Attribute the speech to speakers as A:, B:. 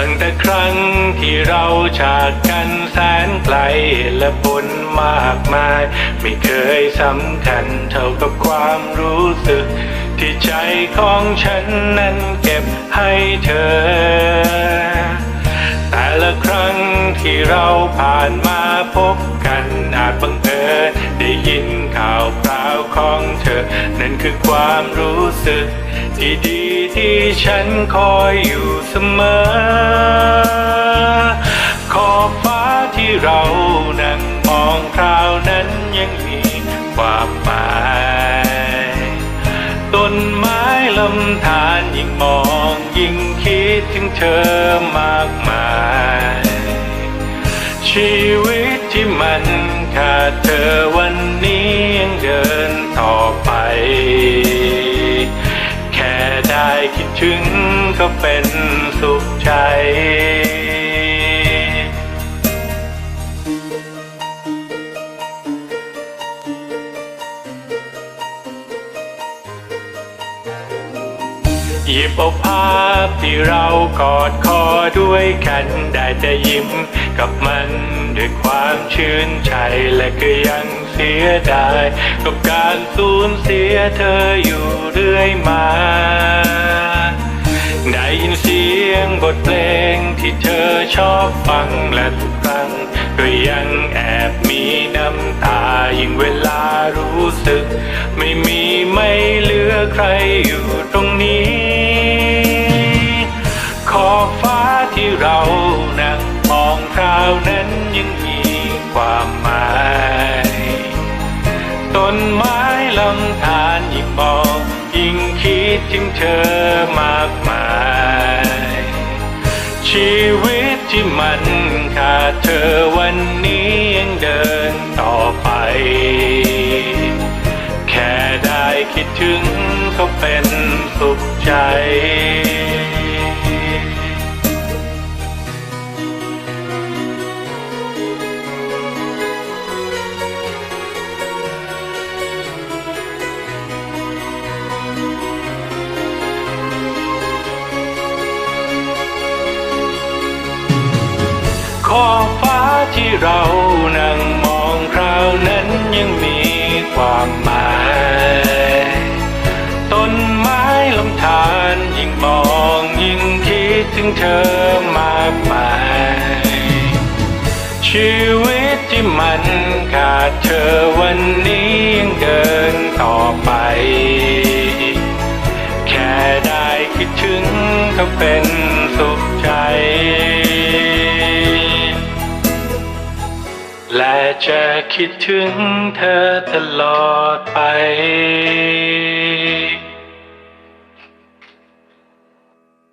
A: ตั้งแต่ครั้งที่เราจากกันแสนไกลและผลมากมาย ไม่เคยสำคัญเท่ากับความรู้สึก ที่ใจของฉันนั้นเก็บให้เธอ แต่ละครั้งที่เราผ่านมาพบกันอาจบังเอิญได้ยินข่าวคราวของเธอ นั่นคือความรู้สึก ที่ดีที่ฉันคอยอยู่เสมอ นั้นยังมีความหมายต้นไม้ลำธารยิ่งมองยิ่งคิดถึงเธอมากมาย ชีวิตที่มันขาดเธอวันนี้ยังเดินต่อไป แค่ได้คิดถึงก็เป็นสุขใจ หยิบเอาภาพที่เรากอดคอด้วยกัน ได้แต่ยิ้มกับมันด้วยความชื่นใจและก็ยังเสียดายกับการสูญเสียเธออยู่เรื่อยมา ได้ยินเสียงบทเพลงที่เธอชอบฟังและทุกครั้งก็ยังแอบมีน้ำตายิ่งเวลารู้สึก ไม่มีไม่เหลือใครอยู่ตรง นั้นยังมีความหมายต้นไม้ลำธารยิ่งมองยิ่งคิดถึงเธอมากมาย ชีวิตที่มันขาดเธอวันนี้ยังเดินต่อไป แค่ได้คิดถึงก็เป็นสุขใจ อบฟ้าที่เรานั่งมองคราวนั้นยังมีความหมาย ต้นไม้ลำธารยิ่งมองยิ่งคิดถึงเธอมากมาย ชีวิตที่มันขาดเธอวันนี้ยังเดินต่อไป แค่ได้คิดถึงก็เป็น จะคิดถึงเธอตลอดไป